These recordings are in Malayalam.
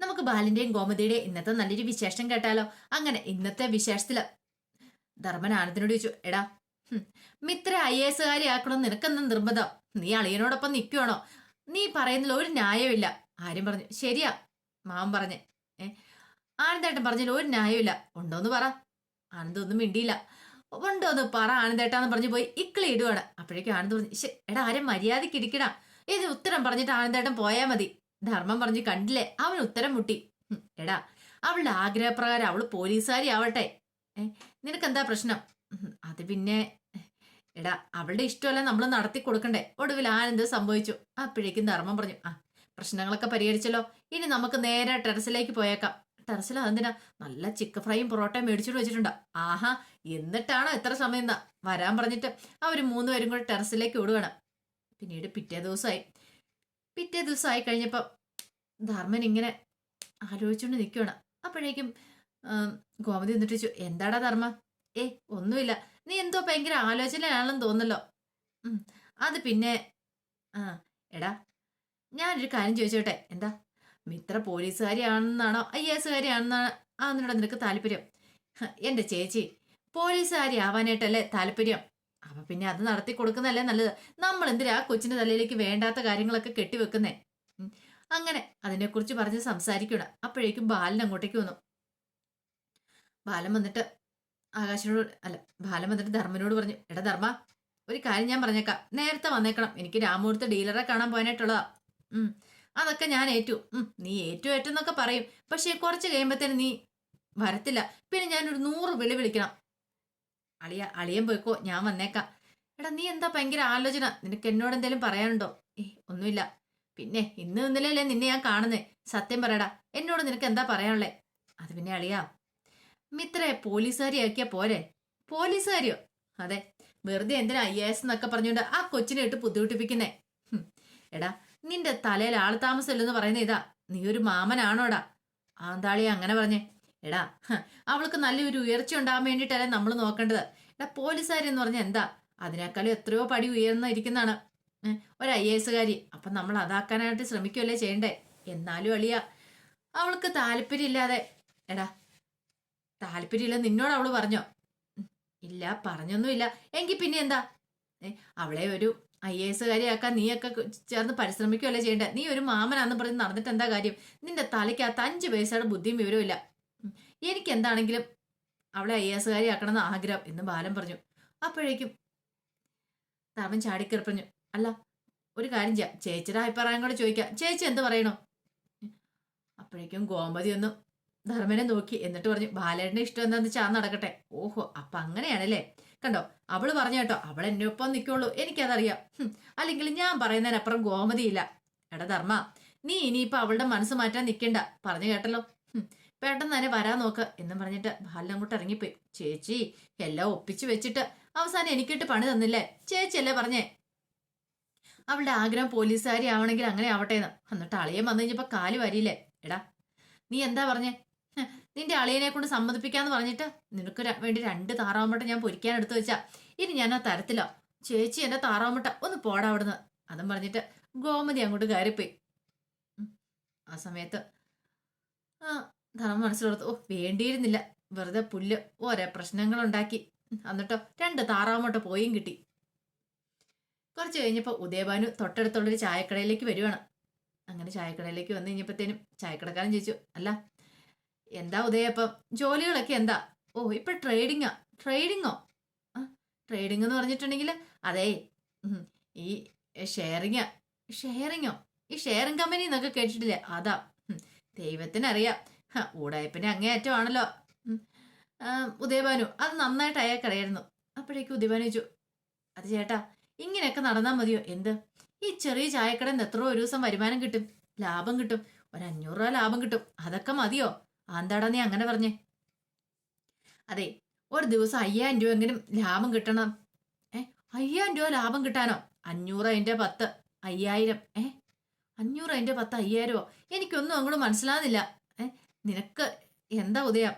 നമുക്ക് ബാലിന്റെയും ഗോമതിയുടെയും ഇന്നത്തെ നല്ലൊരു വിശേഷം കേട്ടാലോ? അങ്ങനെ ഇന്നത്തെ വിശേഷത്തിൽ ധർമ്മൻ ആനന്ദിനോട് ചോദിച്ചു എടാ മിത്ര ഐ എസ് കാരിയാക്കണം നിനക്കെന്ന നിർബന്ധം? നീ അളിയനോടൊപ്പം നിൽക്കുവാണോ നീ പറയുന്നതിൽ ഒരു ന്യായമില്ല. ആരും പറഞ്ഞു ശരിയാ മാമൻ പറഞ്ഞേ. ഏ ആനന്ദേട്ടൻ പറഞ്ഞതിൽ ഒരു ന്യായമില്ല. ഉണ്ടോന്ന് പറ. ആനന്ദ് ഒന്നും മിണ്ടിയില്ല. ഉണ്ടോന്ന് പറ ആനന്ദേട്ടാന്ന് പറഞ്ഞു പോയി ഇക്കിളി ഇടുവാണ്. അപ്പോഴേക്കും ആനന്ദ് പറഞ്ഞു എടാ ആരും മര്യാദയ്ക്ക് ഇരിക്കടാ. ഇത് ഉത്തരം പറഞ്ഞിട്ട് ആനന്ദേട്ടൻ പോയാൽ മതി. ധർമ്മം പറഞ്ഞ് കണ്ടില്ലേ? അവൻ ഉത്തരം മുട്ടി. എടാ അവളുടെ ആഗ്രഹപ്രകാരം അവൾ പോലീസുകാരി ആവട്ടെ നിനക്കെന്താ പ്രശ്നം? അത് പിന്നെ എടാ അവളുടെ ഇഷ്ടമല്ല നമ്മൾ നടത്തി കൊടുക്കണ്ടേ. ഒടുവിൽ ആനന്ദ് സംഭവിച്ചു. അപ്പോഴേക്കും ധർമ്മം പറഞ്ഞു ആ പ്രശ്നങ്ങളൊക്കെ പരിഹരിച്ചല്ലോ. ഇനി നമുക്ക് നേരെ ടെറസിലേക്ക് പോയേക്കാം. ടെറസിൽ അതെന്തിനാ? നല്ല ചിക്കൻ ഫ്രൈയും പൊറോട്ടയും മേടിച്ചിട്ട് വെച്ചിട്ടുണ്ട്. ആഹാ എന്നിട്ടാണോ എത്ര സമയം എന്നാ വരാൻ പറഞ്ഞിട്ട് അവർ മൂന്നുപേരും കൂടെ ടെറസിലേക്ക് ഓടുകയാണ് പിന്നീട് പിറ്റേ ദിവസമായി പിറ്റേ ദിവസമായി കഴിഞ്ഞപ്പോൾ ധർമ്മൻ ഇങ്ങനെ ആലോചിച്ചുകൊണ്ട് നിൽക്കുകയാണ് അപ്പോഴേക്കും ഗോമതി എന്നിട്ട് ചോദിച്ചു എന്താടാ ധർമ്മ? ഏ ഒന്നുമില്ല. നീ എന്തോ ഭയങ്കര ആലോചനയാണെന്ന് തോന്നല്ലോ അത് പിന്നെ ആ എടാ ഞാനൊരു കാര്യം ചോദിച്ചോട്ടെ. എന്താ? മിത്ര പോലീസുകാരിയാണെന്നാണോ? ഐ എസ് കാരിയാണെന്നാണ് ആണെന്നോട് നിനക്ക് താല്പര്യം? എന്റെ ചേച്ചി പോലീസുകാരി ആവാനായിട്ടല്ലേ താല്പര്യം? അപ്പൊ പിന്നെ അത് നടത്തി കൊടുക്കുന്നതല്ലേ നല്ലത്. നമ്മൾ എന്തിനാ കൊച്ചിന്റെ തലയിലേക്ക് വേണ്ടാത്ത കാര്യങ്ങളൊക്കെ കെട്ടിവെക്കുന്നേ. അങ്ങനെ അതിനെക്കുറിച്ച് പറഞ്ഞ് സംസാരിക്കണം അപ്പോഴേക്കും ബാലൻ അങ്ങോട്ടേക്ക് വന്നു. ബാലൻ വന്നിട്ട് ആകാശനോട് അല്ല ബാലൻ വന്നിട്ട് ധർമ്മനോട് പറഞ്ഞു എടാ ധർമ്മ ഒരു കാര്യം ഞാൻ പറഞ്ഞേക്കാം. നേരത്തെ വന്നേക്കണം. എനിക്ക് രാമൂർത്ത് ഡീലറെ കാണാൻ പോകാനായിട്ടുള്ളതാ. ഉം അതൊക്കെ ഞാൻ ഏറ്റു. ഉം നീ ഏറ്റു ഏറ്റെന്നൊക്കെ പറയും. പക്ഷെ കുറച്ച് കഴിയുമ്പത്തേന് നീ വരത്തില്ല. പിന്നെ ഞാനൊരു നൂറ് വിളി വിളിക്കണം. അളിയ അളിയൻ പോയിക്കോ ഞാൻ വന്നേക്കാം. എടാ നീ എന്താ ഭയങ്കര ആലോചന? നിനക്ക് എന്നോട് എന്തെങ്കിലും പറയാനുണ്ടോ? ഏ ഒന്നുമില്ല. പിന്നെ ഇന്ന് ഇന്നലെയല്ലേ നിന്നെ ഞാൻ കാണുന്നേ. സത്യം പറയടാ എന്നോട് നിനക്ക് എന്താ പറയാനുള്ളേ? അത് പിന്നെ അളിയാ. മിത്രയെ പോലീസുകാരിയാക്കിയാ പോരെ? പോലീസുകാരിയോ? അതെ വെറുതെ എന്തിനാ ഐ എസ് എന്നൊക്കെ പറഞ്ഞുകൊണ്ട് ആ കൊച്ചിനെ ഇട്ട് ബുദ്ധിമുട്ടിപ്പിക്കുന്നേ? എടാ നിന്റെ തലയിൽ ആൾ താമസമില്ലെന്ന് പറയുന്ന ഇതാ. നീ ഒരു മാമനാണോടാ? ആന്താളിയെ അങ്ങനെ പറഞ്ഞേ. എടാ അവൾക്ക് നല്ലൊരു ഉയർച്ച ഉണ്ടാകാൻ വേണ്ടിയിട്ടല്ലേ നമ്മൾ നോക്കേണ്ടത്. എടാ പോലീസുകാരി എന്ന് പറഞ്ഞാൽ എന്താ? അതിനേക്കാളും എത്രയോ പടി ഉയർന്ന ഇരിക്കുന്നതാണ് ഏ, ഒരു ഐ എസ് കാരി അപ്പം നമ്മൾ അതാക്കാനായിട്ട് ശ്രമിക്കുമല്ലേ ചെയ്യണ്ടേ? എന്നാലും അളിയ അവൾക്ക് താല്പര്യമില്ലാതെ. എടാ താല്പര്യമില്ല നിന്നോട് അവൾ പറഞ്ഞോ? ഇല്ല പറഞ്ഞൊന്നുമില്ല. എങ്കിൽ പിന്നെ എന്താ? അവളെ ഒരു ഐ എസ് കാരിയാക്കാൻ നീയൊക്കെ ചേർന്ന് പരിശ്രമിക്കുമല്ലേ ചെയ്യണ്ടേ? നീ ഒരു മാമനാന്ന് പറഞ്ഞ് നടന്നിട്ട് എന്താ കാര്യം? നിന്റെ തലയ്ക്കകത്ത് അഞ്ച് പൈസയുടെ ബുദ്ധിയും വിവരവും എനിക്ക് എന്താണെങ്കിലും അവളെ ഐ എസ് കാരി ആക്കണമെന്ന് ആഗ്രഹം എന്ന് ബാലൻ പറഞ്ഞു. അപ്പോഴേക്കും തവൻ പറഞ്ഞു അല്ല ഒരു കാര്യം ചെയ്യാം. ചേച്ചിയുടെ അഭിപ്രായം കൂടെ ചോദിക്കാം. ചേച്ചി എന്ത് പറയണോ? അപ്പോഴേക്കും ഗോമതി ഒന്നും ധർമ്മനെ നോക്കി. എന്നിട്ട് പറഞ്ഞു ബാലേട്ടന്റെ ഇഷ്ടം എന്താന്ന് വെച്ചാൽ നടക്കട്ടെ. ഓഹോ അപ്പൊ അങ്ങനെയാണല്ലേ? കണ്ടോ അവൾ പറഞ്ഞു കേട്ടോ അവൾ എന്നെ ഒപ്പം നിൽക്കുള്ളൂ. എനിക്കതറിയാം. അല്ലെങ്കിൽ ഞാൻ പറയുന്നതിനപ്പുറം ഗോമതിയില്ല. എടാ ധർമ്മ നീ ഇനിയിപ്പോ അവളുടെ മനസ്സ് മാറ്റാൻ നിൽക്കണ്ട. പറഞ്ഞു കേട്ടല്ലോ. പെട്ടെന്ന് തന്നെ വരാൻ നോക്ക്. എന്നും പറഞ്ഞിട്ട് ബാലൻ അങ്ങോട്ട് ഇറങ്ങിപ്പോയി. ചേച്ചി എല്ലാം ഒപ്പിച്ച് വെച്ചിട്ട് അവസാനം എനിക്കിട്ട് പണി തന്നില്ലേ? ചേച്ചിയല്ലേ പറഞ്ഞേ? അവളുടെ ആഗ്രഹം പോലീസുകാരി ആവണമെങ്കിൽ അങ്ങനെ ആവട്ടെ എന്ന് എന്നിട്ട് അളിയൻ വന്നു കഴിഞ്ഞപ്പോ കാൽ വരിയില്ലേ? എടാ നീ എന്താ പറഞ്ഞേ? നിന്റെ അളിയനെ കൊണ്ട് സമ്മതിപ്പിക്കാന്ന് പറഞ്ഞിട്ട് നിനക്ക് വേണ്ടി രണ്ട് താറാവുമ്പട്ട ഞാൻ പൊരിക്കാൻ എടുത്തു വെച്ചാ. ഇനി ഞാൻ ആ തരത്തിലോ? ചേച്ചി എന്റെ താറാവുമ്പട്ട ഒന്ന് പോടാ അവിടുന്ന്. അതും പറഞ്ഞിട്ട് ഗോമതി അങ്ങോട്ട് കയറിപ്പോയി. ആ സമയത്ത് ആ ധർമ്മ മനസ്സിലോർത്ത് ഓ വേണ്ടിയിരുന്നില്ല. വെറുതെ പുല്ല് ഓരോ പ്രശ്നങ്ങൾ ഉണ്ടാക്കി എന്നിട്ടോ രണ്ട് താറാവുമ്പട്ട പോയും കിട്ടി. കുറച്ച് കഴിഞ്ഞപ്പോൾ ഉദയഭാനു തൊട്ടടുത്തുള്ളൊരു ചായക്കടയിലേക്ക് വരുവാണ്. അങ്ങനെ ചായക്കടയിലേക്ക് വന്നു കഴിഞ്ഞപ്പോഴത്തേനും ചായക്കടക്കാരൻ ചോദിച്ചു അല്ല എന്താ ഉദയപ്പം ജോലികളൊക്കെ എന്താ? ഓ ഇപ്പൊ ട്രേഡിങ്ങാ. ട്രേഡിങ്ങോ? ട്രേഡിംഗ് എന്ന് പറഞ്ഞിട്ടുണ്ടെങ്കിൽ അതേ ഈ ഷെയറിങ്ങാ. ഷെയറിങ്ങോ? ഈ ഷെയറിംഗ് കമ്പനി എന്നൊക്കെ കേട്ടിട്ടില്ലേ? അതാ ദൈവത്തിനറിയാം. ഹ, ഊടായ്പിന്റെ അങ്ങേയറ്റമാണല്ലോ. ഉദയഭാനു അത് നന്നായിട്ട് അയാൾക്കറിയായിരുന്നു. അപ്പോഴേക്കും ഉദയഭാനു ചോദിച്ചു അത് ചേട്ടാ ഇങ്ങനെയൊക്കെ നടന്നാൽ മതിയോ? എന്ത്? ഈ ചെറിയ ചായക്കടയിൽ നിന്ന് എത്ര ഒരു ദിവസം വരുമാനം കിട്ടും. ലാഭം കിട്ടും. ഒരു അഞ്ഞൂറ് രൂപ ലാഭം കിട്ടും. അതൊക്കെ മതിയോ? ആന്താടാ നീ അങ്ങനെ പറഞ്ഞേ. അതെ ഒരു ദിവസം അയ്യായിരം രൂപ എങ്കിലും ലാഭം കിട്ടണം. ഏ? അയ്യായിരം രൂപ ലാഭം കിട്ടാനോ? അഞ്ഞൂറ് അതിന്റെ പത്ത് അയ്യായിരം. ഏ? അഞ്ഞൂറ് അതിന്റെ പത്ത് അയ്യായിരമോ എനിക്കൊന്നും അങ്ങോട്ട് മനസ്സിലാകുന്നില്ല ഏ? നിനക്ക് എന്താ ഉദയം?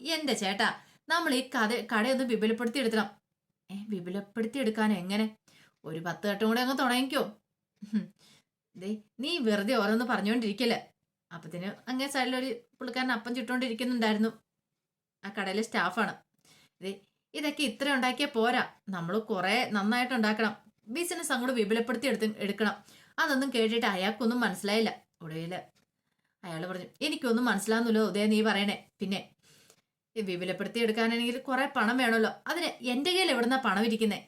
എന്റെ ചേട്ടാ നമ്മൾ ഈ കഥ കടയൊന്ന് വിപുലപ്പെടുത്തി എടുക്കണം ഏ? വിപുലപ്പെടുത്തി എടുക്കാൻ എങ്ങനെ? ഒരു പത്ത് വട്ടം കൂടെ അങ്ങ് തുടങ്ങിക്കോ. ദേ നീ വെറുതെ ഓരോന്ന് പറഞ്ഞുകൊണ്ടിരിക്കല്ലേ അപ്പത്തിന് അങ്ങേ സൈഡിലൊരു പുള്ളിക്കാരൻ അപ്പം ചുട്ടുകൊണ്ടിരിക്കുന്നുണ്ടായിരുന്നു ആ കടയിലെ സ്റ്റാഫാണ്. ദേ ഇതൊക്കെ ഇത്ര ഉണ്ടാക്കിയാൽ പോരാ. നമ്മൾ കുറേ നന്നായിട്ട് ഉണ്ടാക്കണം. ബിസിനസ് അങ്ങോട്ട് വിപുലപ്പെടുത്തി എടുത്ത് എടുക്കണം. അതൊന്നും കേട്ടിട്ട് അയാൾക്കൊന്നും മനസ്സിലായില്ല. ഒടുവിൽ അയാൾ പറഞ്ഞു എനിക്കൊന്നും മനസ്സിലാവുന്നില്ലോ ഉദയ നീ പറയണേ. പിന്നെ വിപുലപ്പെടുത്തി എടുക്കാനാണെങ്കിൽ കുറെ പണം വേണമല്ലോ. അതിന് എന്റെ കയ്യിൽ എവിടുന്നാ പണം ഇരിക്കുന്നേ?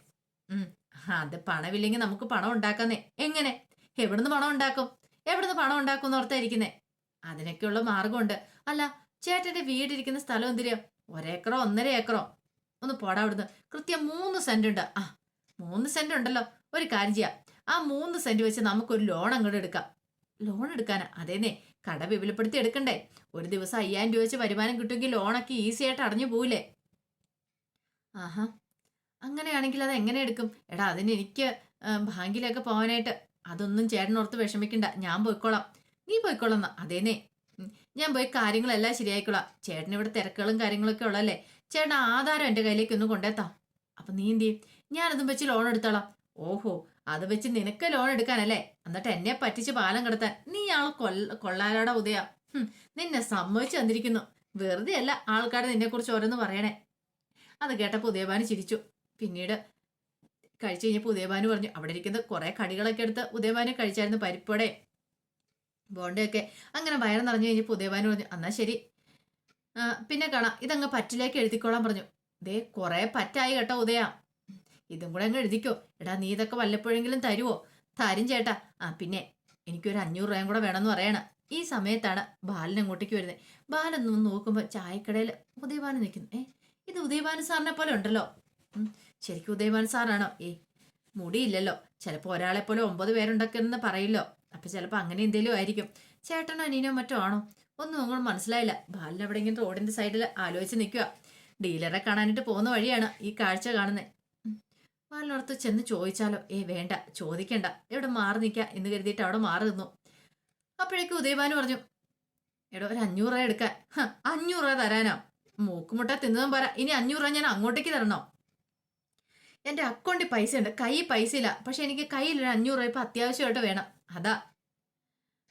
അത് പണമില്ലെങ്കിൽ നമുക്ക് പണം ഉണ്ടാക്കാന്നേ. എങ്ങനെ? എവിടുന്ന് പണം ഉണ്ടാക്കും? എവിടുന്ന് പണം ഉണ്ടാക്കും എന്ന് ഓർത്തായിരിക്കുന്നേ? അതിനൊക്കെയുള്ള മാർഗമുണ്ട് അല്ല ചേട്ടന്റെ വീടിരിക്കുന്ന സ്ഥലം എന്തിരിയോ? ഒരേക്കറോ ഒന്നര ഏക്കറോ? ഒന്ന് പോടാ അവിടുന്ന്. കൃത്യം മൂന്ന് സെന്റ് ഉണ്ട് ആ മൂന്ന് സെന്റ് ഉണ്ടല്ലോ ഒരു കാര്യം ചെയ്യാം. ആ മൂന്ന് സെന്റ് വെച്ച് നമുക്കൊരു ലോൺ അങ്ങോട്ട് എടുക്കാം. ലോൺ എടുക്കാനാ? അതേന്നേ. കട വിപുലപ്പെടുത്തി എടുക്കണ്ടേ. ഒരു ദിവസം അയ്യായിരം രൂപ വെച്ച് വരുമാനം കിട്ടുമെങ്കിൽ ലോണൊക്കെ ഈസി ആയിട്ട് അടഞ്ഞു പോവില്ലേ? ആഹാ. അങ്ങനെയാണെങ്കിൽ അത് എങ്ങനെ എടുക്കും? എടാ അതിന് എനിക്ക് ബാങ്കിലൊക്കെ പോകാനായിട്ട് അതൊന്നും ചേട്ടനോർത്ത് വിഷമിക്കണ്ട. ഞാൻ പോയിക്കോളാം. നീ പോയിക്കോളാം അതേനെ ഞാൻ പോയി കാര്യങ്ങളെല്ലാം ശരിയായിക്കോളാം. ചേട്ടൻ ഇവിടെ തിരക്കുകളും കാര്യങ്ങളൊക്കെ ഉള്ളല്ലേ ചേട്ടൻ ആധാരം എന്റെ കയ്യിലേക്ക് ഒന്ന് കൊണ്ടെത്താം അപ്പം നീ എന്ത് ചെയ്യും? ഞാനതും വെച്ച് ലോൺ എടുത്തോളാം. ഓഹോ അത് വെച്ച് നിനക്ക് ലോൺ എടുക്കാനല്ലേ? എന്നിട്ട് എന്നെ പറ്റിച്ച് പാലം കിടത്താൻ. നീ ആൾ കൊല്ല കൊള്ളാലോടെ ഉദയ. നിന്നെ സമ്മതിച്ചു തന്നിരിക്കുന്നു. വെറുതെ അല്ല ആൾക്കാർ നിന്നെക്കുറിച്ച് ഓരോന്ന് പറയണേ. അത് കേട്ടപ്പോൾ ഉദയഭാനു ചിരിച്ചു. പിന്നീട് കഴിച്ചു കഴിഞ്ഞപ്പോൾ ഉദയഭാനു പറഞ്ഞു അവിടെ ഇരിക്കുന്ന കുറേ കടികളൊക്കെ എടുത്ത് ഉദയഭാനു കഴിച്ചായിരുന്നു പരിപ്പടെ ബോണ്ടയൊക്കെ. അങ്ങനെ വയറ് നിറഞ്ഞു കഴിഞ്ഞപ്പോൾ ഉദയഭാനു പറഞ്ഞു എന്നാൽ ശരി. പിന്നെ കാണാം ഇതങ്ങ് പറ്റിലേക്ക് എഴുതിക്കോളാൻ പറഞ്ഞു. ദേ കുറെ പറ്റായി കേട്ടോ ഉദയ. ഇതും കൂടെ അങ്ങ് എഴുതിക്കോ. എടാ നീ ഇതൊക്കെ വല്ലപ്പോഴെങ്കിലും തരുവോ? തരും ചേട്ടാ. ആ പിന്നെ എനിക്കൊരു അഞ്ഞൂറ് രൂപയും കൂടെ വേണമെന്ന് പറയണം. ഈ സമയത്താണ് ബാലൻ അങ്ങോട്ടേക്ക് വരുന്നത്. ബാലൻ നോക്കുമ്പോൾ ചായക്കടയിൽ ഉദയഭാനു നിൽക്കുന്നു ഏ ഇത് ഉദയഭാനു സാറിനെ പോലെ ഉണ്ടല്ലോ. ശരിക്കും ഉദയവാൻ സാറാണോ? ഏ മുടിയില്ലല്ലോ. ചിലപ്പോൾ ഒരാളെ പോലെ ഒമ്പത് പേരുണ്ടൊക്കെന്ന് പറയില്ലോ. അപ്പൊ ചിലപ്പോൾ അങ്ങനെ എന്തേലും ആയിരിക്കും. ചേട്ടനോ അനിയനോ മറ്റോ ആണോ? ഒന്നും നിങ്ങൾ മനസ്സിലായില്ല. ബാലൻ എവിടെയെങ്കിലും റോഡിന്റെ സൈഡിൽ ആലോചിച്ച് നിൽക്കുക ഡീലറെ കാണാനായിട്ട് പോകുന്ന വഴിയാണ് ഈ കാഴ്ച കാണുന്നത് ബാലിനടുത്ത് ചെന്ന് ചോദിച്ചാലോ? ഏ വേണ്ട ചോദിക്കണ്ട. എവിടെ മാറി നിൽക്കുക എന്ന് കരുതിയിട്ട് അവിടെ മാറി നിന്നു. അപ്പോഴേക്കും ഉദയഭാനു പറഞ്ഞു എടോ ഒരു അഞ്ഞൂറ് രൂപ എടുക്കാൻ. അഞ്ഞൂറ് രൂപ തരാനോ? മൂക്കുമുട്ട തിന്നതും പറ. ഇനി അഞ്ഞൂറ് രൂപ ഞാൻ അങ്ങോട്ടേക്ക് തരണോ? എന്റെ അക്കൗണ്ടിൽ പൈസ ഉണ്ട്. കൈ പൈസ ഇല്ല. പക്ഷെ എനിക്ക് കയ്യിൽ ഒരു അഞ്ഞൂറ് രൂപ ഇപ്പൊ അത്യാവശ്യമായിട്ട് വേണം. അതാ.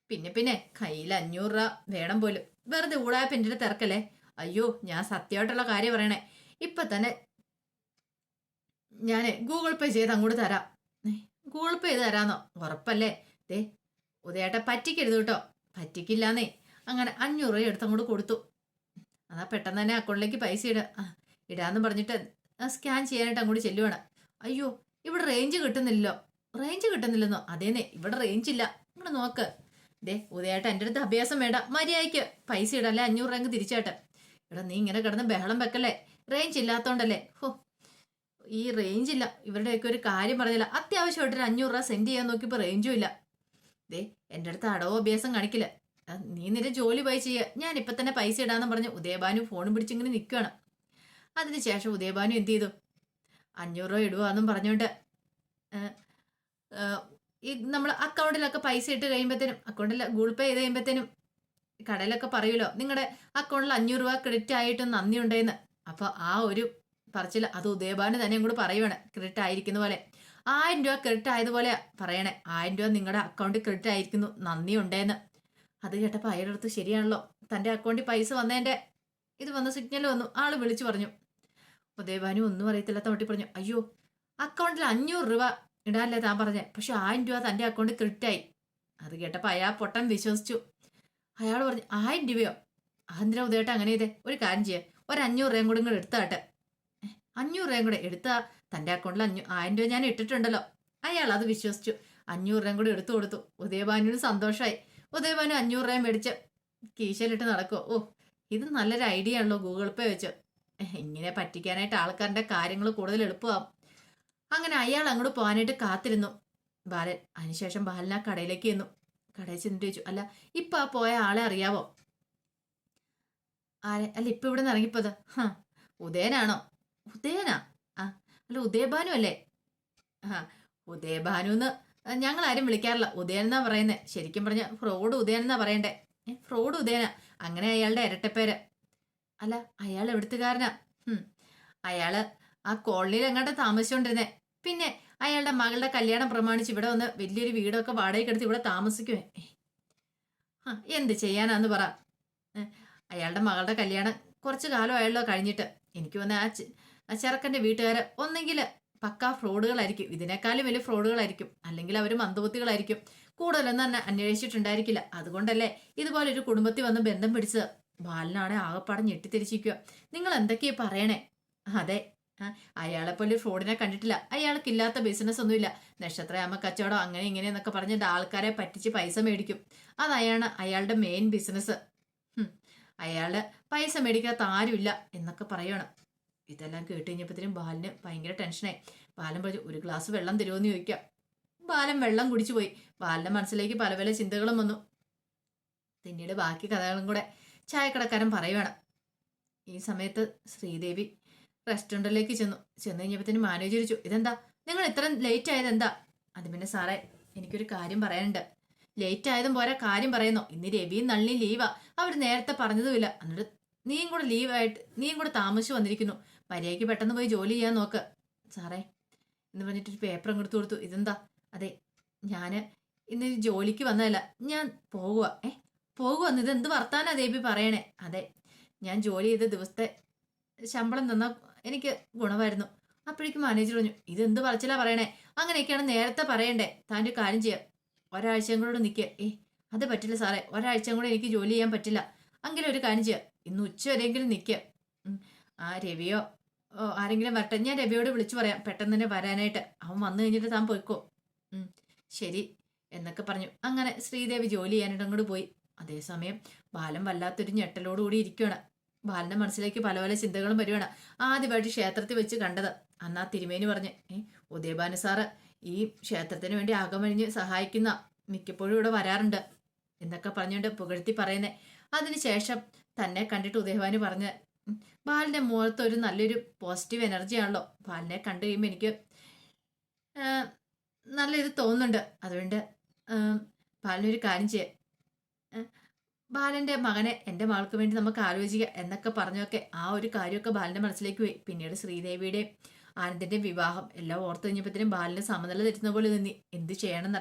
പിന്നെ പിന്നെ കയ്യിൽ അഞ്ഞൂറ് രൂപ വേണം പോലും. വെറുതെ ഊടായ എന്റെ തിരക്കല്ലേ? അയ്യോ ഞാൻ സത്യമായിട്ടുള്ള കാര്യം പറയണേ. ഇപ്പൊ തന്നെ ഞാൻ ഗൂഗിൾ പേ ചെയ്ത് അങ്ങോട്ട് തരാം. ഗൂഗിൾ പേ ചെയ്ത് തരാന്നോ? ഉറപ്പല്ലേ? ദേ ഉദയേട്ട പറ്റിക്കരുത് കേട്ടോ. പറ്റിക്കില്ലാന്നേ. അങ്ങനെ അഞ്ഞൂറ് രൂപ എടുത്ത് അങ്ങോട്ട് കൊടുത്തു. അതാ പെട്ടെന്ന് തന്നെ അക്കൗണ്ടിലേക്ക് പൈസ ഇടാ ഇടാന്ന് പറഞ്ഞിട്ട് സ്കാൻ ചെയ്യാനായിട്ട് അങ്ങോട്ട് ചെല്ലുവാണ്. അയ്യോ ഇവിടെ റേഞ്ച് കിട്ടുന്നില്ലല്ലോ. റേഞ്ച് കിട്ടുന്നില്ലെന്നോ? അതേന്നെ ഇവിടെ റേഞ്ച് ഇല്ല. ഇങ്ങനെ നോക്ക്. ദേ ഉദയായിട്ട് എന്റെ അടുത്ത് അഭ്യാസം വേണ്ട. മര്യാദയ്ക്ക് പൈസ ഇടല്ലേ അഞ്ഞൂറ് രൂപ തിരിച്ചാട്ടെ. എടാ നീ ഇങ്ങനെ കിടന്ന് ബഹളം വെക്കല്ലേ? റേഞ്ച് ഇല്ലാത്തോണ്ടല്ലേ? ഹോ. ഈ റേഞ്ച് ഇല്ല. ഇവരുടെയൊക്കെ ഒരു കാര്യം പറഞ്ഞില്ല. അത്യാവശ്യമായിട്ട് ഒരു അഞ്ഞൂറ് രൂപ സെൻഡ് ചെയ്യാൻ നോക്കിയപ്പോൾ റേഞ്ചും ഇല്ല. ദേ എന്റെ അടുത്ത് അടവോ അഭ്യാസം കാണിക്കില്ല. നീ നിന്റെ ജോലി പോയി ചെയ്യുക ഞാൻ ഇപ്പം തന്നെ പൈസ ഇടാന്ന് പറഞ്ഞ് ഉദയഭാനു ഫോണും പിടിച്ചിങ്ങനെ നിൽക്കുകയാണ് അതിനുശേഷം ഉദയഭാനു എന്ത് ചെയ്തു? അഞ്ഞൂറ് രൂപ ഇടുവാന്നും പറഞ്ഞുകൊണ്ട് ഈ നമ്മൾ അക്കൗണ്ടിലൊക്കെ പൈസ ഇട്ട് കഴിയുമ്പോഴത്തേനും അക്കൗണ്ടിൽ ഗൂഗിൾ പേ ചെയ്ത് കഴിയുമ്പോഴത്തേനും കടയിലൊക്കെ പറയുമല്ലോ നിങ്ങളുടെ അക്കൗണ്ടിൽ അഞ്ഞൂറ് രൂപ ക്രെഡിറ്റ് ആയിട്ട് നന്ദി ഉണ്ടെന്ന്. അപ്പോൾ ആ ഒരു പറച്ചിൽ അത് ഉദയഭാനു തന്നെ കൂടെ പറയുവാണ് ക്രെഡിറ്റ് ആയിരിക്കുന്ന പോലെ. ആയിരം രൂപ ക്രെഡിറ്റ് ആയതുപോലെ പറയണേ. ആയിരം രൂപ നിങ്ങളുടെ അക്കൗണ്ടിൽ ക്രെഡിറ്റ് ആയിരിക്കുന്നു നന്ദി ഉണ്ടെന്ന്. അത് കേട്ടപ്പോൾ അയാളുടെ അടുത്ത് ശരിയാണല്ലോ. തന്റെ അക്കൗണ്ടിൽ പൈസ വന്നതിന്റെ ഇത് വന്ന സിഗ്നൽ വന്നു. ആൾ വിളിച്ചു പറഞ്ഞു ഉദയഭാനു ഒന്നും അറിയത്തില്ലാത്ത വട്ടി പറഞ്ഞു അയ്യോ അക്കൗണ്ടിൽ അഞ്ഞൂറ് രൂപ ഇടാനല്ലേ താൻ പറഞ്ഞേ? പക്ഷെ ആയിരം രൂപ തന്റെ അക്കൗണ്ടിൽ ക്രെഡിറ്റ് ആയി അത് കേട്ടപ്പോൾ അയാൾ പൊട്ടൻ വിശ്വസിച്ചു. അയാൾ പറഞ്ഞു ആയിരം രൂപയോ? അതിന്റെ ഉദയട്ട് അങ്ങനെ ചെയ്തേ. ഒരു കാര്യം ചെയ്യാം. ഒരു അഞ്ഞൂറ് രൂപയും കൂടെ ഇങ്ങോട്ട് എടുത്താട്ടെ അഞ്ഞൂറ് രൂപയും കൂടെ എടുത്താ? തന്റെ അക്കൗണ്ടിൽ അഞ്ഞൂ ആയിരം രൂപ ഞാൻ ഇട്ടിട്ടുണ്ടല്ലോ. അയാൾ അത് വിശ്വസിച്ചു. അഞ്ഞൂറ് രൂപയും കൂടെ എടുത്തു കൊടുത്തു. ഉദയഭാനുവിന് സന്തോഷമായി ഉദയഭാനു അഞ്ഞൂറ് രൂപയും മേടിച്ച് കീശയിലിട്ട് നടക്കുമോ ഓ ഇത് നല്ലൊരു ഐഡിയ ആണല്ലോ ഗൂഗിൾ പേ വെച്ച്. ഇങ്ങനെ പറ്റിക്കാനായിട്ട് ആൾക്കാരുടെ കാര്യങ്ങൾ കൂടുതൽ എളുപ്പമാവും. അങ്ങനെ അയാൾ അങ്ങോട്ട് പോകാനായിട്ട് കാത്തിരുന്നു. ബാലൻ അതിനുശേഷം ബാലൻ ആ കടയിലേക്ക് ചെന്നു. കടയിൽ ചെന്നിട്ട് ചോദിച്ചു അല്ല ഇപ്പൊ ആ പോയ ആളെ അറിയാവോ? ആരെ? അല്ല ഇപ്പൊ ഇവിടെ നിന്ന് ഇറങ്ങിപ്പോത് ഉദയനാണോ? ഉദയനാ? ആ അല്ല ഉദയഭാനു അല്ലേ? ആ ഉദയഭാനു എന്ന് ഞങ്ങൾ ആരും വിളിക്കാറില്ല. ഉദയൻ എന്നാ പറയുന്നത് ശരിക്കും പറഞ്ഞ ഫ്രോഡ് ഉദയൻ എന്നാ പറയണ്ടേ ഫ്രോഡ് ഉദയന. അങ്ങനെ അയാളുടെ ഇരട്ടപ്പേര്. അല്ല അയാൾ എവിടുത്തുകാരനാ? അയാൾ ആ കോളനിയിൽ എങ്ങോട്ടാ താമസിച്ചോണ്ടിരുന്നേ. പിന്നെ അയാളുടെ മകളുടെ കല്യാണം പ്രമാണിച്ച് ഇവിടെ വന്ന് വലിയൊരു വീടൊക്കെ വാടകയ്ക്ക് എടുത്ത് ഇവിടെ താമസിക്കുവേ. ആ, എന്ത് ചെയ്യാനാന്ന് പറ. അയാളുടെ മകളുടെ കല്യാണം കുറച്ച് കാലം കാലമായല്ലോ കഴിഞ്ഞിട്ട്. എനിക്ക് വന്ന ആ ആ ചെറുക്കന്റെ വീട്ടുകാർ ഒന്നെങ്കിൽ പക്കാ ഫ്രോഡുകളായിരിക്കും. ഇതിനേക്കാളും വലിയ ഫ്രോഡുകളായിരിക്കും. അല്ലെങ്കിൽ അവർ മന്ദബുദ്ധികളായിരിക്കും. കൂടുതലൊന്നും അന്വേഷിച്ചിട്ടുണ്ടായിരിക്കില്ല. അതുകൊണ്ടല്ലേ ഇതുപോലൊരു കുടുംബത്തിൽ വന്ന് ബന്ധം പിടിച്ചത്. ബാലനാണെ ആകെപ്പാടെ ഞെട്ടിത്തിരിച്ചിരിക്കുക നിങ്ങൾ എന്തൊക്കെയാ പറയണേ? അതെ അയാളെ അയാളെപ്പോലെ ഫ്രോഡിനെ കണ്ടിട്ടില്ല. അയാൾക്ക് ഇല്ലാത്ത ബിസിനസ് ഒന്നുമില്ല. നക്ഷത്രയാമ കച്ചവടം അങ്ങനെ ഇങ്ങനെ എന്നൊക്കെ പറഞ്ഞിട്ട് ആൾക്കാരെ പറ്റിച്ച് പൈസ മേടിക്കും. അതാണ് അയാളുടെ മെയിൻ ബിസിനസ് അയാൾ പൈസ മേടിക്കാത്ത ആരുമില്ല എന്നൊക്കെ പറയണം. ഇതെല്ലാം കേട്ട് കഴിഞ്ഞപ്പോഴത്തേനും ബാലിന് ഭയങ്കര ടെൻഷനായി ബാലൻ പറഞ്ഞു ഒരു ഗ്ലാസ് വെള്ളം തരുമോന്ന് ചോദിക്കാം. ബാലൻ വെള്ളം കുടിച്ചു പോയി ബാലിന്റെ മനസ്സിലേക്ക് പല പല ചിന്തകളും വന്നു. പിന്നീട് ബാക്കി കഥകളും കൂടെ. ചായക്കടക്കാരൻ പറയുവാണ്. ഈ സമയത്ത് ശ്രീദേവി റെസ്റ്റോറന്റിലേക്ക് ചെന്നു. ചെന്ന് തന്നെ മാനേജർ ചോദിച്ചു ഇതെന്താ? നിങ്ങൾ ഇത്ര ലേറ്റ് ആയത് എന്താ? അത് പിന്നെ സാറേ എനിക്കൊരു കാര്യം പറയാനുണ്ട്. ലേറ്റ് ആയതും പോരാ കാര്യം പറയുന്നു. ഇന്ന് രവിയും നള്ളിയും ലീവാ അവർ നേരത്തെ പറഞ്ഞതുമില്ല. എന്നിട്ട് നീയും കൂടെ ലീവായിട്ട് നീയും കൂടെ താമസിച്ച് വന്നിരിക്കുന്നു. മര്യാദയ്ക്ക് പെട്ടെന്ന് പോയി ജോലി ചെയ്യാൻ നോക്ക്. സാറേ എന്ന് പറഞ്ഞിട്ടൊരു പേപ്പർ അങ്ങോട്ട് കൊടുത്തു. ഇതെന്താ? അതെ ഞാൻ ഇന്ന് ജോലിക്ക് വന്നതല്ല. ഞാൻ പോകുക ഏ? പോകുക ഇത് എന്ത് വർത്താനാ ദേവി പറയണേ? അതെ ഞാൻ ജോലി ചെയ്ത ദിവസത്തെ ശമ്പളം തന്ന എനിക്ക് ഗുണമായിരുന്നു. അപ്പോഴേക്കും മാനേജർ പറഞ്ഞു ഇതെന്ത് പറച്ചിലാ പറയണേ? അങ്ങനെയൊക്കെയാണ് നേരത്തെ പറയണ്ടേ. താന്റെ കാര്യം ചെയ്യാം. ഒരാഴ്ചയും കൂടെ നിൽക്കുക ഏ അത് പറ്റില്ല സാറേ. ഒരാഴ്ചയും കൂടെ എനിക്ക് ജോലി ചെയ്യാൻ പറ്റില്ല. അങ്ങനെ ഒരു കാര്യം ചെയ്യാം. ഇന്ന് ഉച്ച വരെയെങ്കിലും നിൽക്കുക ആ രവിയോ ആരെങ്കിലും വരട്ടെ. ഞാൻ രവിയോട് വിളിച്ചു പറയാം പെട്ടെന്ന് തന്നെ വരാനായിട്ട്. അവൻ വന്നു കഴിഞ്ഞിട്ട് താൻ പോയിക്കോ. ശരി എന്നൊക്കെ പറഞ്ഞു. അങ്ങനെ ശ്രീദേവി ജോലി ചെയ്യാനായിട്ട് അങ്ങോട്ട് പോയി. അതേസമയം ബാലൻ വല്ലാത്തൊരു ഞെട്ടലോടുകൂടി ഇരിക്കുകയാണ് ബാലന്റെ മനസ്സിലേക്ക് പല പല ചിന്തകളും വരികയാണ് ആദ്യമായിട്ട് ക്ഷേത്രത്തിൽ വെച്ച് കണ്ടത്. അന്നാ തിരുമേനി പറഞ്ഞ് ഏ ഉദയഭാനു സാറ് ഈ ക്ഷേത്രത്തിന് വേണ്ടി അകമഴിഞ്ഞ് സഹായിക്കുന്ന മിക്കപ്പോഴും ഇവിടെ വരാറുണ്ട് എന്നൊക്കെ പറഞ്ഞുകൊണ്ട് പുകഴ്ത്തി പറയുന്നേ. അതിനുശേഷം തന്നെ കണ്ടിട്ട് ഉദയഭാനു പറഞ്ഞ് ബാലിന്റെ മുഖത്ത് ഒരു നല്ലൊരു പോസിറ്റീവ് എനർജി ആണല്ലോ. ബാലിനെ കണ്ടു കഴിയുമ്പോൾ എനിക്ക് നല്ല ഇത് തോന്നുന്നുണ്ട്. അതുകൊണ്ട് ബാലിനൊരു കാര്യം ചെയ്യാം. ആ, ബാലന്റെ മകനെ എന്റെ മകൾക്ക് വേണ്ടി നമുക്ക് ആലോചിക്കുക എന്നൊക്കെ പറഞ്ഞൊക്കെ ആ ഒരു കാര്യമൊക്കെ ബാലന്റെ മനസ്സിലേക്ക് പോയി. പിന്നീട് ശ്രീദേവിയുടെ ആനന്ദിന്റെ വിവാഹം എല്ലാം ഓർത്ത് കഴിഞ്ഞപ്പോഴത്തേനും ബാലിന് സമനില തരുന്ന പോലെ നിന്നി. എന്ത് ചെയ്യണമെന്ന്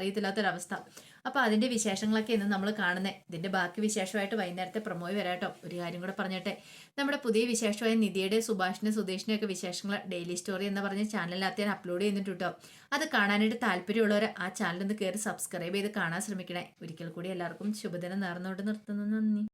അറിയത്തില്ലാത്തൊരവസ്ഥ അപ്പൊ അതിന്റെ വിശേഷങ്ങളൊക്കെ ഇന്ന് നമ്മൾ കാണുന്നത് ഇതിന്റെ ബാക്കി വിശേഷമായിട്ട് വൈകുന്നേരത്തെ പ്രമോയ് വരാട്ടോ ഒരു കാര്യം കൂടെ പറഞ്ഞിട്ടെ. നമ്മുടെ പുതിയ വിശേഷമായ നിധിയുടെ സുഭാഷിന്റെ സുധീഷിന്റെ ഒക്കെ വിശേഷങ്ങൾ ഡെയിലി സ്റ്റോറി എന്ന് പറഞ്ഞ ചാനലിനകത്ത് ഞാൻ അപ്ലോഡ് ചെയ്യുന്നുണ്ട് അത് കാണാനായിട്ട് താല്പര്യമുള്ളവർ ആ ചാനലിൽ നിന്ന് കയറി സബ്സ്ക്രൈബ് ചെയ്ത് കാണാൻ ശ്രമിക്കണേ. ഒരിക്കൽ കൂടി എല്ലാവർക്കും ശുഭദിനം നേർന്നുകൊണ്ട് നിർത്തുന്നു. നന്ദി.